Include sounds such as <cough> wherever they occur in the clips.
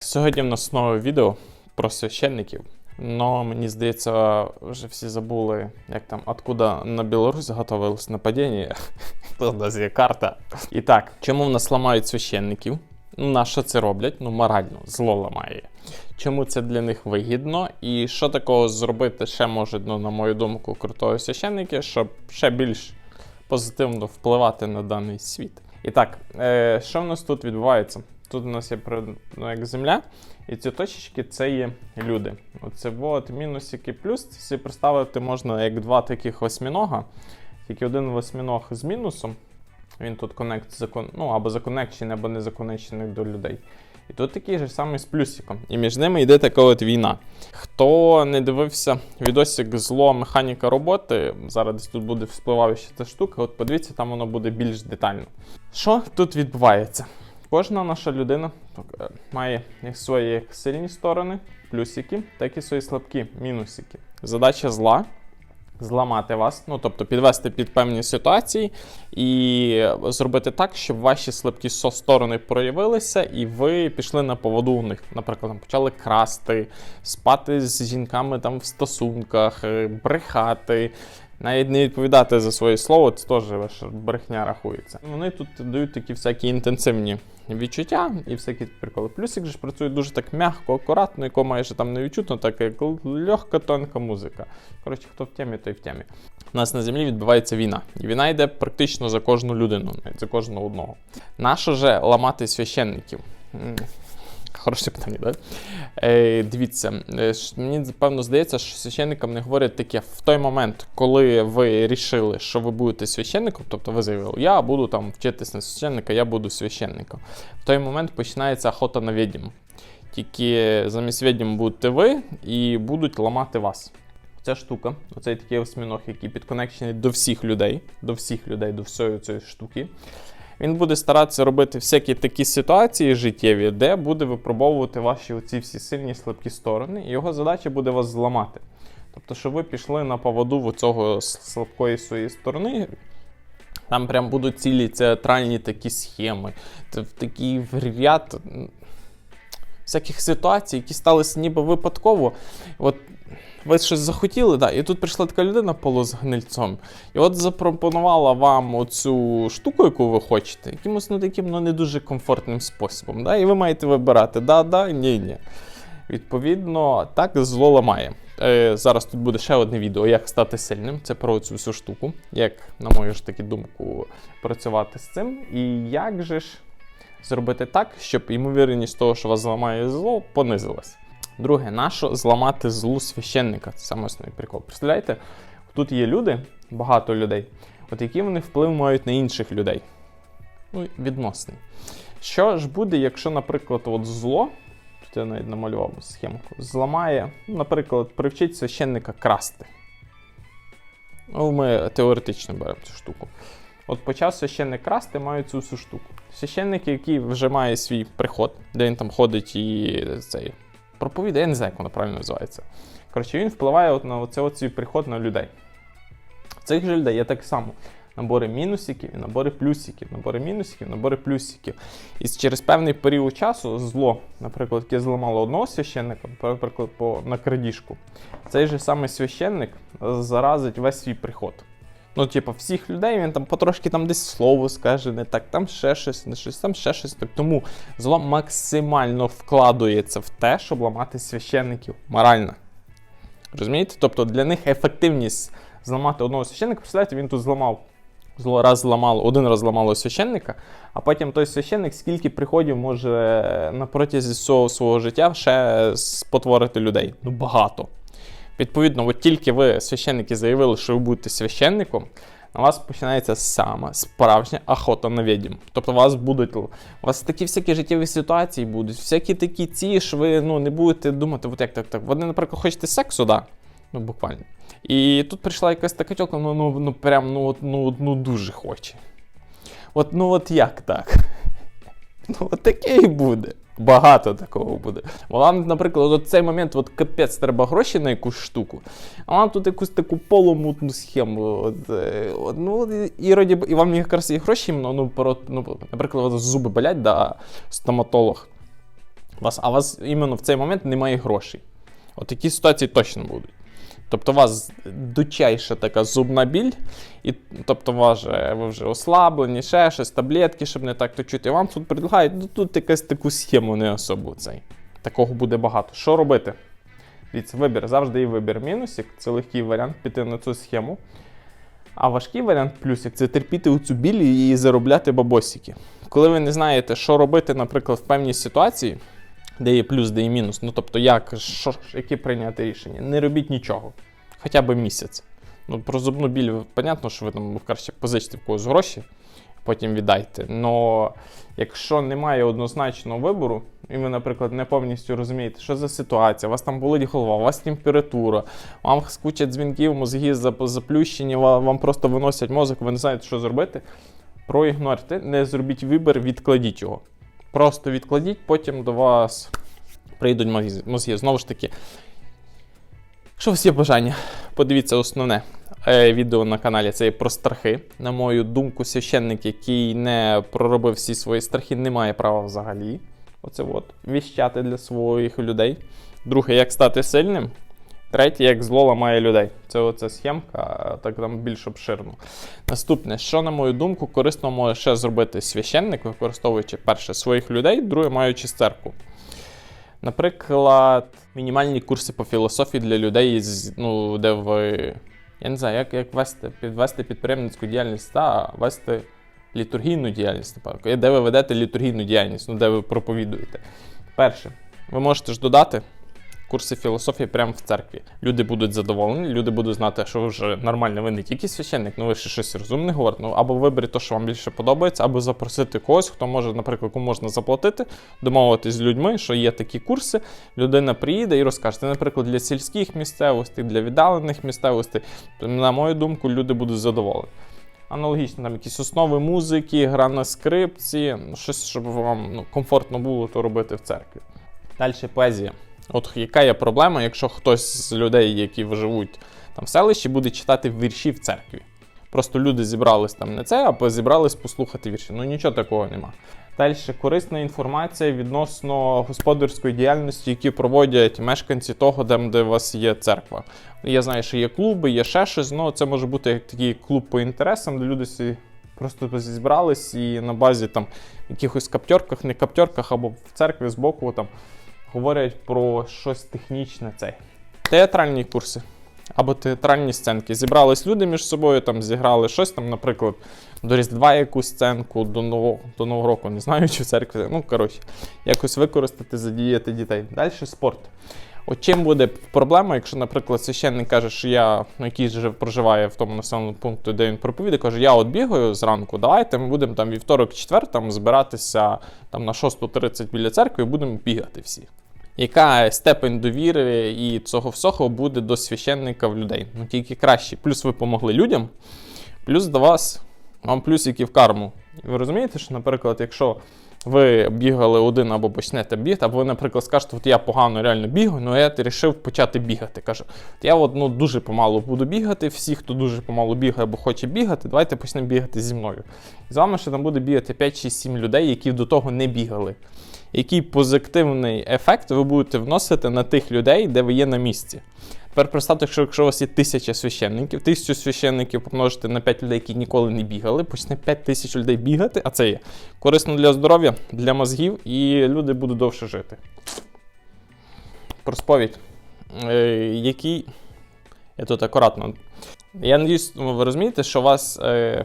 Сьогодні в нас нове відео про священників. Но мені здається, вже всі забули, як там, откуда на Білорусь готувалось нападіння. <laughs> Тут у нас є карта. І так, чому в нас ламають священників? Ну, на що це роблять? Ну, морально, зло ламає. Чому це для них вигідно? І що такого зробити ще може, ну, на мою думку, крутого священники, щоб ще більш позитивно впливати на даний світ. І так, е, що в нас тут відбувається? Тут у нас є ну, як земля, і ці точечки це є люди. Оце от мінусик плюс. Це представити можна як два таких восьмінога, тільки один восьміног з мінусом. Він тут коннект закон, ну, або законекчений, або не законекчений до людей. І тут такий же самий з плюсиком. І між ними йде така от війна. Хто не дивився відосик зло механіка роботи, зараз десь тут буде вспливаюча ця штука, от подивіться, там воно буде більш детально. Що тут відбувається? Кожна наша людина е, має як свої як сильні сторони, плюсики, так і свої слабкі мінусики. Задача зла зламати вас, ну тобто підвести під певні ситуації і зробити так, щоб ваші слабкі сторони проявилися, і ви пішли на поводу у них. Наприклад, почали красти, спати з жінками там в стосунках, е, брехати. Навіть не відповідати за своє слово, це теж брехня рахується. Вони тут дають такі всякі інтенсивні відчуття і всякі приколи. Плюсик же ж працює дуже так м'яко, акуратно, якого майже там не відчутно, так як легка тонка музика. Коротше, хто в темі, той в темі. У нас на землі відбувається війна. І війна йде практично за кожну людину, за кожного одного. Нащо же ламати священників? Хороше питання, так? Е, дивіться, е, мені певно здається, що священникам не говорять таке в той момент, коли ви рішили, що ви будете священником, тобто ви заявили, я буду там вчитись на священника, я буду священником. В той момент починається охота на відьм. Тільки замість відьм будете ви і будуть ламати вас. Ця штука, оцей такий осьміног, який підконекчений до всіх людей, до всіх людей, до всієї цієї штуки. Він буде старатися робити всякі такі ситуації життєві, де буде випробовувати ваші оці всі сильні слабкі сторони, і його задача буде вас зламати. Тобто, що ви пішли на поводу в цього слабкої своєї сторони. Там прям будуть цілі театральні такі схеми, т- такі в ряд всяких ситуацій, які сталися ніби випадково. От ви щось захотіли, да, і тут прийшла така людина полу з гнильцом, і от запропонувала вам оцю штуку, яку ви хочете, якимось ну, таким ну, не дуже комфортним способом. Да, і ви маєте вибирати да, да, ні, ні. Відповідно, так зло ламає. Е, зараз тут буде ще одне відео, як стати сильним. Це про цю всю штуку, як, на мою ж таки думку, працювати з цим. І як же ж зробити так, щоб ймовірність того, що вас зламає зло, понизилась. Друге, нащо зламати злу священника? Це саме основний прикол. Представляєте, тут є люди, багато людей, от які вони вплив мають на інших людей. Ну, відносний. Що ж буде, якщо, наприклад, от зло, тут я навіть намалював схемку, зламає, ну, наприклад, привчить священника красти. Ну, ми теоретично беремо цю штуку. От почав священник красти, має цю всю штуку. Священник, який вже має свій приход, де він там ходить і цей проповідає, я не знаю, як воно правильно називається. Коротше, він впливає от на оце свій приход на людей. Цих же людей є так само. Набори мінусиків і набори плюсиків, набори мінусиків, набори плюсиків. І через певний період часу зло, наприклад, яке зламало одного священника, наприклад, по, на крадіжку, цей же самий священник заразить весь свій приход. Ну, типу, всіх людей він там потрошки там десь слово скаже, не так, там ще щось, не щось, там ще щось. Так тому зло максимально вкладується в те, щоб ламати священників морально. Розумієте? Тобто для них ефективність зламати одного священника, представляєте, він тут зламав. Зло раз зламало, один раз зламало священника, а потім той священник скільки приходів може на протязі всього свого життя ще спотворити людей. Ну багато. Відповідно, от тільки ви, священники, заявили, що ви будете священником, на вас починається сама справжня охота на відьм. Тобто у вас будуть у вас такі всякі життєві ситуації будуть, всякі такі ці, що ви ну, не будете думати, от як так, так. Ви, наприклад, хочете сексу, да? Ну, буквально. І тут прийшла якась така тьока, ну, ну, ну прям ну, от, ну, ну дуже хоче. От ну от як так? <laughs> Ну, от таке і буде. Багато такого буде. Вам, наприклад, от цей момент от капець треба гроші на якусь штуку, а вам тут якусь таку полумутну схему. От, е, от, ну, от, і, вам якраз і гроші, ну, про, ну, наприклад, зуби болять, да, стоматолог. Вас, а у вас іменно в цей момент немає грошей. От такі ситуації точно будуть. Тобто у вас дучайша така зубна біль, і тобто же, ви вже ослаблені, ще щось, таблетки, щоб не так то чути. І вам тут предлагають, ну тут якась таку схему не особу цей. Такого буде багато. Що робити? Дивіться, вибір, завжди є вибір мінусик, це легкий варіант піти на цю схему. А важкий варіант плюсик це терпіти у цю біль і заробляти бабосики. Коли ви не знаєте, що робити, наприклад, в певній ситуації, де є плюс, де є мінус, ну тобто, як, що, яке прийняти рішення, не робіть нічого, хоча б місяць. Ну, про зубну біль, понятно, що ви там краще позичте в когось гроші, потім віддайте. Но якщо немає однозначного вибору, і ви, наприклад, не повністю розумієте, що за ситуація, у вас там болить голова, у вас температура, вам скучать дзвінків, мозги заплющені, вам просто виносять мозок, ви не знаєте, що зробити. Проігнорте, не зробіть вибір, відкладіть його. Просто відкладіть, потім до вас прийдуть мозги. Знову ж таки, якщо у вас є бажання, подивіться основне е, відео на каналі. Це є про страхи. На мою думку, священник, який не проробив всі свої страхи, не має права взагалі. Оце от віщати для своїх людей. Друге, як стати сильним. Третє, як зло ламає людей. Це оця схемка, так там більш обширно. Наступне, що, на мою думку, корисно може ще зробити священник, використовуючи перше своїх людей, друге, маючи церкву. Наприклад, мінімальні курси по філософії для людей, ну, де ви. Я не знаю, як, як вести, підвести підприємницьку діяльність та вести літургійну діяльність, напевно. Де ви ведете літургійну діяльність, ну, де ви проповідуєте. Перше, ви можете ж додати курси філософії прямо в церкві. Люди будуть задоволені, люди будуть знати, що ви вже нормально, ви не тільки священник, ну ви ще щось розумне говорите. Ну або виберіть те, що вам більше подобається, або запросити когось, хто може, наприклад, кому можна заплатити, домовитись з людьми, що є такі курси. Людина приїде і розкаже. Наприклад, для сільських місцевостей, для віддалених місцевостей. На мою думку, люди будуть задоволені. Аналогічно, там якісь основи музики, гра на скрипці, щось, щоб вам ну, комфортно було то робити в церкві. Далі поезія. От яка є проблема, якщо хтось з людей, які живуть там в селищі, буде читати вірші в церкві. Просто люди зібрались там не це, а зібрались послухати вірші. Ну нічого такого нема. Далі корисна інформація відносно господарської діяльності, які проводять мешканці того, де, де у вас є церква. Я знаю, що є клуби, є ще щось. Ну це може бути як такий клуб по інтересам, де люди просто зібрались і на базі там якихось каптерках, не каптерках, або в церкві збоку там говорять про щось технічне цей. Театральні курси або театральні сценки. Зібрались люди між собою, там зіграли щось там, наприклад, до Різдва якусь сценку, до Нового, до Нового року, не знаю, чи в церкві. Ну, коротше, якось використати, задіяти дітей. Далі спорт. От чим буде проблема, якщо, наприклад, священник каже, що я, ну, який же проживає в тому населеному пункті, де він проповідає, каже, я от бігаю зранку, давайте ми будемо там вівторок-четвер там збиратися там на 6.30 біля церкви і будемо бігати всі. Яка степень довіри і цього всього буде до священника в людей? Ну тільки краще. Плюс ви помогли людям, плюс до вас, вам плюсики в карму. Ви розумієте, що, наприклад, якщо ви бігали один або почнете бігти, або ви, наприклад, скажете, от я погано реально бігаю, але я вирішив почати бігати. Каже, от я от, ну, дуже помалу буду бігати. Всі, хто дуже помалу бігає або хоче бігати, давайте почнемо бігати зі мною. І з вами ще там буде бігати 5 6 7 людей, які до того не бігали. Який позитивний ефект ви будете вносити на тих людей, де ви є на місці. Тепер представте, якщо, якщо у вас є тисяча священників, тисячу священників помножити на 5 людей, які ніколи не бігали, почне 5 тисяч людей бігати, а це є корисно для здоров'я, для мозгів, і люди будуть довше жити. Про сповідь. Е, який. Я тут акуратно. Я надіюсь, ви розумієте, що у вас е,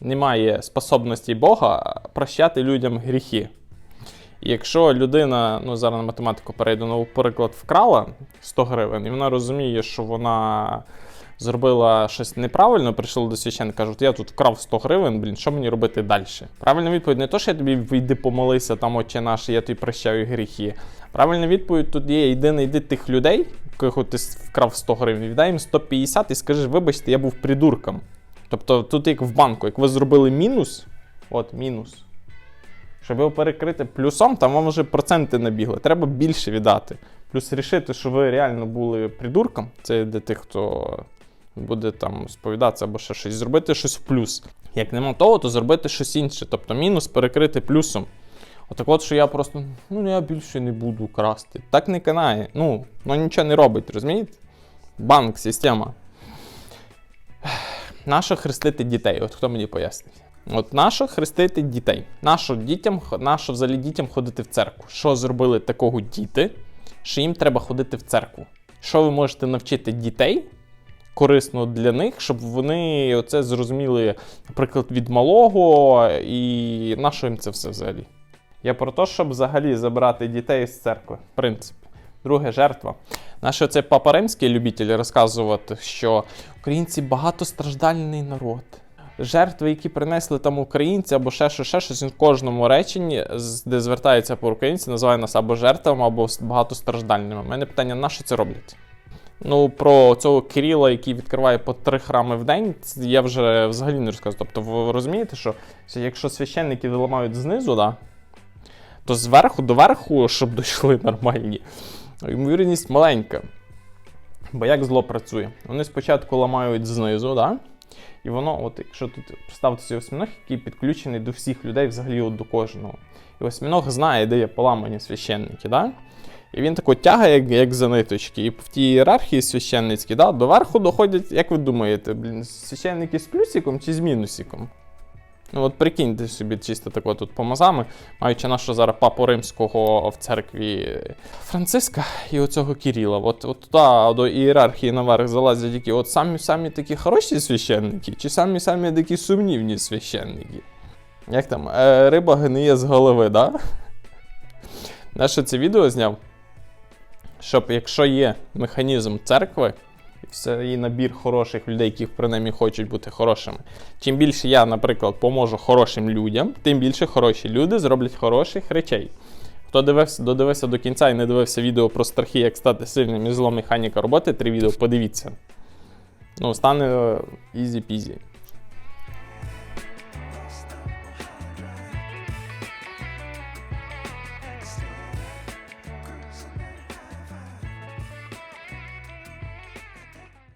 немає способності Бога прощати людям гріхи. Якщо людина, ну зараз на математику перейду, ну, приклад, вкрала 100 гривень, і вона розуміє, що вона зробила щось неправильно, прийшла до священника, кажуть, я тут вкрав 100 гривень, блін, що мені робити далі? Правильна відповідь не то, що я тобі вийди помолися, там отче наш, я тобі прощаю гріхи. Правильна відповідь тут є: йди знайди тих людей, яких ти вкрав 100 гривень, віддай їм 150 і скажи, вибачте, я був придурком. Тобто тут як в банку, як ви зробили мінус, от мінус. Щоб його перекрити плюсом, там вам вже проценти набігли. Треба більше віддати. Плюс рішити, що ви реально були придурком. Це для тих, хто буде там сповідатися або ще щось, зробити щось в плюс. Як нема того, то зробити щось інше. Тобто мінус перекрити плюсом. Отак от, що я просто, ну я більше не буду красти. Так не канає. Ну, ну нічого не робить, розумієте? Банк, система. Нащо хрестити дітей? От хто мені пояснить? От нащо хрестити дітей? Нащо дітям, нащо взагалі дітям ходити в церкву? Що зробили такого діти, що їм треба ходити в церкву? Що ви можете навчити дітей корисно для них, щоб вони оце зрозуміли, наприклад, від малого, і на що їм це все взагалі? Я про те, щоб взагалі забрати дітей з церкви, в принципі. Друге жертва. Наш оцей папа римський любитель розказувати, що українці багатостраждальний народ. Жертви, які принесли там українці, або ще щось, ще щось, в кожному реченні, де звертається по українці, називає нас або жертвами, або багатостраждальними. У мене питання, на що це роблять? Ну, про цього Кирила, який відкриває по три храми в день, я вже взагалі не розказую. Тобто, ви розумієте, що якщо священники ламають знизу, да, то зверху до верху, щоб дійшли нормальні, ймовірність маленька. Бо як зло працює? Вони спочатку ламають знизу, да? І воно, от якщо тут представити цей осьміног, який підключений до всіх людей, взагалі от до кожного. І осьміног знає, де є поламані священники, да? І він тако тягає, як, як за ниточки. І в тій ієрархії священницькій, да, до верху доходять, як ви думаєте, блін, священники з плюсиком чи з мінусиком? Ну от прикиньте собі чисто тако тут помазами, маючи нашого зараз папу римського в церкві Франциска і оцього Кирила. От, от туди до ієрархії наверх залазять які от самі самі такі хороші священники, чи самі самі такі сумнівні священники. Як там? Е, риба гниє з голови, да? Наше це відео зняв, щоб якщо є механізм церкви, все і набір хороших людей, які принаймні хочуть бути хорошими. Чим більше я, наприклад, поможу хорошим людям, тим більше хороші люди зроблять хороших речей. Хто дивився, додивився до кінця і не дивився відео про страхи, як стати сильним і зло механіка роботи, три відео подивіться. Ну, стане ізі-пізі.